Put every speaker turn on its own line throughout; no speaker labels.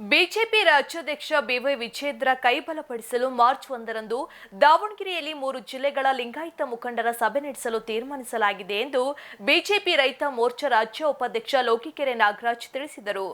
BJP ರಾಜ್ಯಾಧ್ಯಕ್ಷ B Y Vijendra ಕೈಬಲಪಡಿಸಲು March ಒಂದರಂದು ದಾವಣಗೆರೆಯಲ್ಲಿ ಮೂರು ಜಿಲ್ಲೆಗಳ ಲಿಂಗಾಯತ ಮುಖಂಡರ ಸಭೆ ನಡೆಸಲು ತೀರ್ಮಾನಿಸಲಾಗಿದೆ ಎಂದು ಬಿಜೆಪಿ ರೈತ ಮೋರ್ಚಾ ರಾಜ್ಯ ಉಪಾಧ್ಯಕ್ಷ ಲೋಕಿಕೆರೆ ನಾಗರಾಜ್ ತಿಳಿಸಿದರು.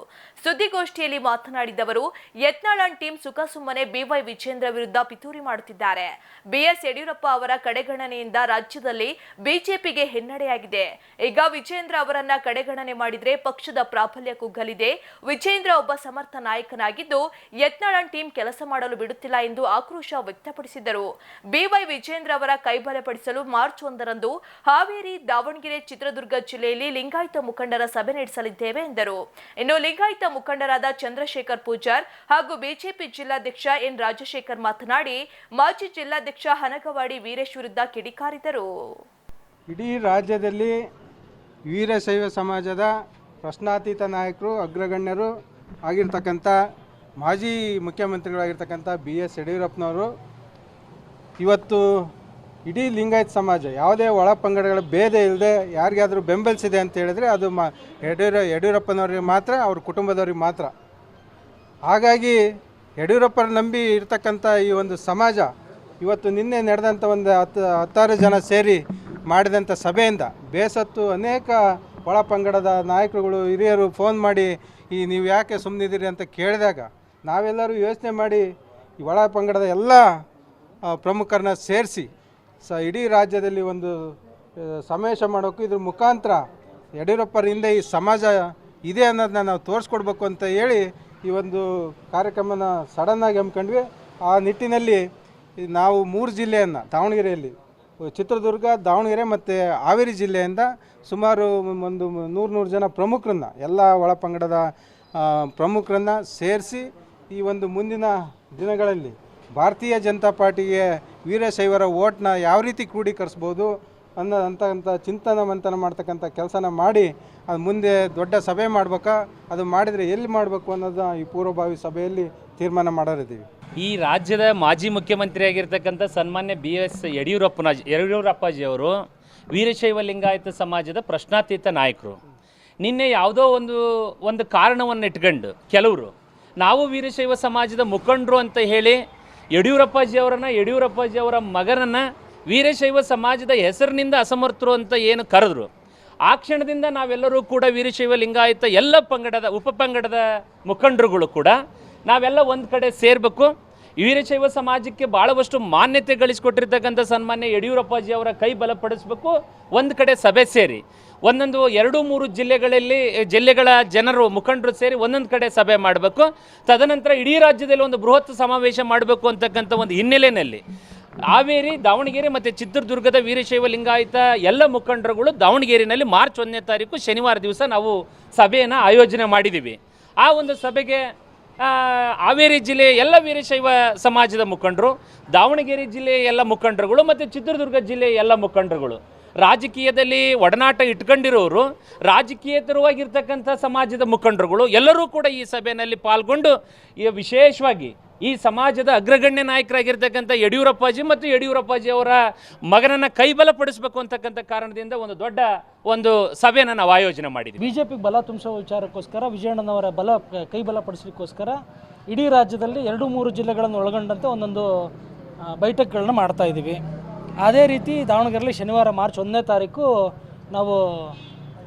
ಸುದ್ದಿಗೋಷ್ಠಿಯಲ್ಲಿ ಮಾತನಾಡಿದ ಅವರು, ಯತ್ನಾಳ್ ಟೀಮ್ ಸುಖಸುಮ್ಮನೆ ಬಿವೈ ವಿಜೇಂದ್ರ ವಿರುದ್ಧ ಪಿತೂರಿ ಮಾಡುತ್ತಿದ್ದಾರೆ. ಬಿಎಸ್ ಯಡಿಯೂರಪ್ಪ ಅವರ ಕಡೆಗಣನೆಯಿಂದ ರಾಜ್ಯದಲ್ಲಿ ಬಿಜೆಪಿಗೆ ಹಿನ್ನಡೆಯಾಗಿದೆ. ಈಗ ವಿಜೇಂದ್ರ ಅವರನ್ನ ಕಡೆಗಣನೆ ಮಾಡಿದರೆ ಪಕ್ಷದ ಪ್ರಾಬಲ್ಯ ಕುಗ್ಗಲಿದೆ. ವಿಜೇಂದ್ರ ಒಬ್ಬ ಸಮರ್ಥ ನಾಯಕನಾಗಿದ್ದು ಯತ್ನಾಳನ್ ಟೀಮ್ ಕೆಲಸ ಮಾಡಲು ಬಿಡುತ್ತಿಲ್ಲ ಎಂದು ಆಕ್ರೋಶ ವ್ಯಕ್ತಪಡಿಸಿದರು ಬಿವೈ ವಿಜೇಂದ್ರ ಅವರ ಕೈಬಲಪಡಿಸಲು ಮಾರ್ಚ್ ಒಂದರಂದು ಹಾವೇರಿ ದಾವಣಗೆರೆ ಚಿತ್ರದುರ್ಗ ಜಿಲ್ಲೆಯಲ್ಲಿ ಲಿಂಗಾಯತ ಮುಖಂಡರ ಸಭೆ ನಡೆಸಲಿದ್ದೇವೆ ಎಂದರು. ಇನ್ನು ಲಿಂಗಾಯತ ಮುಖಂಡರಾದ ಚಂದ್ರಶೇಖರ್ ಪೂಜಾರ್ ಹಾಗೂ ಬಿಜೆಪಿ ಜಿಲ್ಲಾಧ್ಯಕ್ಷ ಎನ್. ರಾಜಶೇಖರ್ ಮಾತನಾಡಿ ಮಾಜಿ ಜಿಲ್ಲಾಧ್ಯಕ್ಷ ಹನಗವಾಡಿ ವೀರೇಶ್ ವಿರುದ್ಧ ಕಿಡಿಕಾರಿದರು.
ಇಡೀ ರಾಜ್ಯದಲ್ಲಿ ವೀರಶೈವ ಸಮಾಜದ ಪ್ರಶ್ನಾತೀತ ನಾಯಕರು, ಅಗ್ರಗಣ್ಯರು ಆಗಿರ್ತಕ್ಕಂಥ ಮಾಜಿ ಮುಖ್ಯಮಂತ್ರಿಗಳಾಗಿರ್ತಕ್ಕಂಥ ಬಿ ಎಸ್ ಯಡಿಯೂರಪ್ಪನವರು ಇವತ್ತು ಇಡೀ ಲಿಂಗಾಯತ್ ಸಮಾಜ, ಯಾವುದೇ ಒಳ ಪಂಗಡಗಳ ಭೇದ ಇಲ್ಲದೆ ಯಾರಿಗಾದರೂ ಬೆಂಬಲಿಸಿದೆ ಅಂತ ಹೇಳಿದ್ರೆ ಅದು ಮಾ, ಯಡಿಯೂರ, ಯಡಿಯೂರಪ್ಪನವ್ರಿಗೆ ಮಾತ್ರ, ಅವ್ರ ಕುಟುಂಬದವ್ರಿಗೆ ಮಾತ್ರ. ಹಾಗಾಗಿ ಯಡಿಯೂರಪ್ಪರ ನಂಬಿ ಇರ್ತಕ್ಕಂಥ ಈ ಒಂದು ಸಮಾಜ ಇವತ್ತು ನಿನ್ನೆ ನಡೆದಂಥ ಒಂದು ಹತ್ತು ಹತ್ತಾರು ಜನ ಸೇರಿ ಮಾಡಿದಂಥ ಸಭೆಯಿಂದ ಬೇಸತ್ತು ಅನೇಕ ಒಳ ಪಂಗಡದ ನಾಯಕರುಗಳು, ಹಿರಿಯರು ಫೋನ್ ಮಾಡಿ ಈ ನೀವು ಯಾಕೆ ಸುಮ್ಮನಿದ್ದೀರಿ ಅಂತ ಕೇಳಿದಾಗ ನಾವೆಲ್ಲರೂ ಯೋಚನೆ ಮಾಡಿ ಈ ಒಳ ಪಂಗಡದ ಎಲ್ಲ ಪ್ರಮುಖರನ್ನ ಸೇರಿಸಿ ಸ ಇಡೀ ರಾಜ್ಯದಲ್ಲಿ ಒಂದು ಸಮಾವೇಶ ಮಾಡೋಕ್ಕೂ ಇದ್ರ ಮುಖಾಂತರ ಯಡಿಯೂರಪ್ಪರ ಹಿಂದೆ ಈ ಸಮಾಜ ಇದೆ ಅನ್ನೋದನ್ನ ನಾವು ತೋರಿಸ್ಕೊಡ್ಬೇಕು ಅಂತ ಹೇಳಿ ಈ ಒಂದು ಕಾರ್ಯಕ್ರಮನ ಸಡನ್ನಾಗಿ ಹಮ್ಮಿಕೊಂಡ್ವಿ. ಆ ನಿಟ್ಟಿನಲ್ಲಿ ನಾವು ಮೂರು ಜಿಲ್ಲೆಯನ್ನು ದಾವಣಗೆರೆಯಲ್ಲಿ ಚಿತ್ರದುರ್ಗ ದಾವಣಗೆರೆ ಮತ್ತು ಹಾವೇರಿ ಜಿಲ್ಲೆಯಿಂದ ಸುಮಾರು ಒಂದು ನೂರು ನೂರು ಜನ ಪ್ರಮುಖರನ್ನ ಎಲ್ಲ ಒಳ ಪಂಗಡದ ಆ, ಪ್ರಮುಖರನ್ನ ಸೇರಿಸಿ ಈ ಒಂದು ಮುಂದಿನ ದಿನಗಳಲ್ಲಿ ಭಾರತೀಯ ಜನತಾ ಪಾರ್ಟಿಗೆ ವೀರಶೈವರ ಓಟ್ನ ಯಾವ ರೀತಿ ಕ್ರೋಢೀಕರಿಸ್ಬೋದು ಅನ್ನೋ ಅಂತಕ್ಕಂಥ ಚಿಂತನ ಮಂಥನ ಮಾಡ್ತಕ್ಕಂಥ ಕೆಲಸನ ಮಾಡಿ ಅದು ಮುಂದೆ ದೊಡ್ಡ ಸಭೆ ಮಾಡ್ಬೇಕಾ. ಅದು ಮಾಡಿದರೆ ಎಲ್ಲಿ ಮಾಡಬೇಕು ಅನ್ನೋದು ಈ ಪೂರ್ವಭಾವಿ ಸಭೆಯಲ್ಲಿ ತೀರ್ಮಾನ ಮಾಡೋರಿದ್ದೀವಿ.
ಈ ರಾಜ್ಯದ ಮಾಜಿ ಮುಖ್ಯಮಂತ್ರಿ ಆಗಿರ್ತಕ್ಕಂಥ ಸನ್ಮಾನ್ಯ ಬಿ ಎಸ್ ಯಡಿಯೂರಪ್ಪನ ಯಡಿಯೂರಪ್ಪಾಜಿಯವರು ವೀರಶೈವ ಲಿಂಗಾಯತ ಸಮಾಜದ ಪ್ರಶ್ನಾತೀತ ನಾಯಕರು. ನಿನ್ನೆ ಯಾವುದೋ ಒಂದು ಒಂದು ಕಾರಣವನ್ನು ಇಟ್ಕೊಂಡು ಕೆಲವರು, ನಾವು ವೀರಶೈವ ಸಮಾಜದ ಮುಖಂಡರು ಅಂತ ಹೇಳಿ ಯಡಿಯೂರಪ್ಪಾಜಿ ಅವರನ್ನು ಯಡಿಯೂರಪ್ಪಾಜಿ ಅವರ ಮಗನನ್ನ ವೀರಶೈವ ಸಮಾಜದ ಹೆಸರಿನಿಂದ ಅಸಮರ್ಥರು ಅಂತ ಏನು ಕರೆದ್ರು. ಆ ಕ್ಷಣದಿಂದ ನಾವೆಲ್ಲರೂ ಕೂಡ ವೀರಶೈವ ಲಿಂಗಾಯತ ಎಲ್ಲ ಪಂಗಡದ, ಉಪ ಪಂಗಡದ ಮುಖಂಡರುಗಳು ಕೂಡ ನಾವೆಲ್ಲ ಒಂದು ಕಡೆ ಸೇರಬೇಕು. ವೀರಶೈವ ಸಮಾಜಕ್ಕೆ ಭಾಳವಷ್ಟು ಮಾನ್ಯತೆ ಗಳಿಸಿಕೊಟ್ಟಿರ್ತಕ್ಕಂಥ ಸನ್ಮಾನ್ಯ ಯಡಿಯೂರಪ್ಪಾಜಿ ಅವರ ಕೈ ಬಲಪಡಿಸಬೇಕು. ಒಂದು ಕಡೆ ಸಭೆ ಸೇರಿ, ಒಂದೊಂದು ಎರಡು ಮೂರು ಜಿಲ್ಲೆಗಳಲ್ಲಿ, ಜಿಲ್ಲೆಗಳ ಜನರು, ಮುಖಂಡರು ಸೇರಿ ಒಂದೊಂದು ಕಡೆ ಸಭೆ ಮಾಡಬೇಕು. ತದನಂತರ ಇಡೀ ರಾಜ್ಯದಲ್ಲಿ ಒಂದು ಬೃಹತ್ ಸಮಾವೇಶ ಮಾಡಬೇಕು ಅಂತಕ್ಕಂಥ ಒಂದು ಹಿನ್ನೆಲೆಯಲ್ಲಿ ಹಾವೇರಿ, ದಾವಣಗೆರೆ ಮತ್ತು ಚಿತ್ರದುರ್ಗದ ವೀರಶೈವ ಲಿಂಗಾಯತ ಎಲ್ಲ ಮುಖಂಡರುಗಳು ದಾವಣಗೆರೆಯಲ್ಲಿ ಮಾರ್ಚ್ ಒಂದನೇ ತಾರೀಕು ಶನಿವಾರ ದಿವಸ ನಾವು ಸಭೆಯನ್ನು ಆಯೋಜನೆ ಮಾಡಿದ್ದೀವಿ. ಆ ಒಂದು ಸಭೆಗೆ ಹಾವೇರಿ ಜಿಲ್ಲೆಯ ಎಲ್ಲ ವೀರಶೈವ ಸಮಾಜದ ಮುಖಂಡರು, ದಾವಣಗೆರೆ ಜಿಲ್ಲೆಯ ಎಲ್ಲ ಮುಖಂಡರುಗಳು ಮತ್ತು ಚಿತ್ರದುರ್ಗ ಜಿಲ್ಲೆಯ ಎಲ್ಲ ಮುಖಂಡರುಗಳು ರಾಜಕೀಯದಲ್ಲಿ ಒಡನಾಟ ಇಟ್ಕೊಂಡಿರೋರು, ರಾಜಕೀಯೇತರವಾಗಿರ್ತಕ್ಕಂಥ ಸಮಾಜದ ಮುಖಂಡರುಗಳು, ಎಲ್ಲರೂ ಕೂಡ ಈ ಸಭೆಯಲ್ಲಿ ಪಾಲ್ಗೊಂಡು ವಿಶೇಷವಾಗಿ ಈ ಸಮಾಜದ ಅಗ್ರಗಣ್ಯ ನಾಯಕರಾಗಿರ್ತಕ್ಕಂಥ ಯಡಿಯೂರಪ್ಪಾಜಿ ಮತ್ತು ಯಡಿಯೂರಪ್ಪಾಜಿ ಅವರ ಮಗನನ್ನು ಕೈಬಲಪಡಿಸಬೇಕು ಅಂತಕ್ಕಂಥ ಕಾರಣದಿಂದ ಒಂದು ದೊಡ್ಡ ಒಂದು ಸಭೆಯನ್ನು ನಾವು ಆಯೋಜನೆ ಮಾಡಿದ್ವಿ.
ಬಿಜೆಪಿಗೆ ಬಲ ತುಂಬಿಸೋ ವಿಚಾರಕ್ಕೋಸ್ಕರ, ವಿಜಯಣ್ಣನವರ ಬಲ ಕೈಬಲಪಡಿಸಲಿಕ್ಕೋಸ್ಕರ ಇಡೀ ರಾಜ್ಯದಲ್ಲಿ ಎರಡು ಮೂರು ಜಿಲ್ಲೆಗಳನ್ನು ಒಳಗೊಂಡಂತೆ ಒಂದೊಂದು ಬೈಠಕ್ಗಳನ್ನ ಮಾಡ್ತಾ ಇದ್ದೀವಿ ಅದೇ ರೀತಿ ದಾವಣಗೆರೆಯಲ್ಲಿ ಶನಿವಾರ ಮಾರ್ಚ್ ಒಂದನೇ ತಾರೀಕು ನಾವು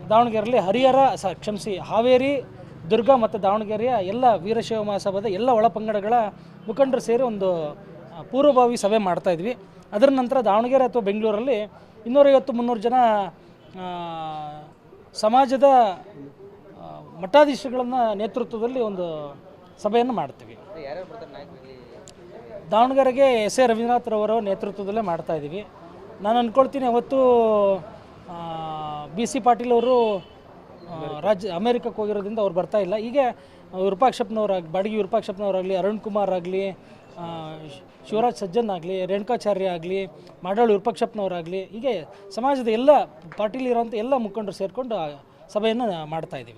ದಾವಣಗೆರೆಯಲ್ಲಿ ಹರಿಹರ, ಸ, ಕ್ಷಮಿಸಿ ಹಾವೇರಿ, ದುರ್ಗ ಮತ್ತು ದಾವಣಗೆರೆಯ ಎಲ್ಲ ವೀರಶೈವ ಮಹಾಸಭಾದ ಎಲ್ಲ ಒಳಪಂಗಡಗಳ ಮುಖಂಡರು ಸೇರಿ ಒಂದು ಪೂರ್ವಭಾವಿ ಸಭೆ ಮಾಡ್ತಾ ಇದ್ವಿ. ಅದರ ನಂತರ ದಾವಣಗೆರೆ ಅಥವಾ ಬೆಂಗಳೂರಲ್ಲಿ ಇನ್ನೂರೈವತ್ತು ಮುನ್ನೂರು ಜನ ಸಮಾಜದ ಮಠಾಧೀಶಗಳನ್ನ ನೇತೃತ್ವದಲ್ಲಿ ಒಂದು ಸಭೆಯನ್ನು ಮಾಡ್ತೀವಿ. ದಾವಣಗೆರೆಗೆ ಎಸ್ ಎ ರವೀಂದ್ರನಾಥ್ರವರ ನೇತೃತ್ವದಲ್ಲೇ ಮಾಡ್ತಾ ಇದ್ದೀವಿ. ನಾನು ಅಂದ್ಕೊಳ್ತೀನಿ ಅವತ್ತು ಬಿ ಸಿ ಪಾಟೀಲ್ ಅವರು ರಾಜ್ಯ ಅಮೇರಿಕಕ್ಕೆ ಹೋಗಿರೋದ್ರಿಂದ ಅವ್ರು ಬರ್ತಾ ಇಲ್ಲ. ಹೀಗೆ, ವಿರೂಪಾಕ್ಷಪ್ಪನವ್ರಾಗಿ, ಬಾಡಿಗೆ ವಿರೂಪಾಕ್ಷಪ್ಪನವರಾಗಲಿ, ಅರುಣ್ ಕುಮಾರ್ ಆಗಲಿ ಶಿವರಾಜ್ ಸಜ್ಜನ್ ಆಗಲಿ, ರೇಣುಕಾಚಾರ್ಯ ಆಗಲಿ, ಮಾಡಾಳು ವಿರೂಪಾಕ್ಷಪ್ಪನವರಾಗಲಿ, ಹೀಗೆ ಸಮಾಜದ ಎಲ್ಲ ಇರೋಂಥ ಎಲ್ಲ ಮುಖಂಡರು ಸೇರಿಕೊಂಡು ಸಭೆಯನ್ನು ಮಾಡ್ತಾ ಇದ್ದೀವಿ.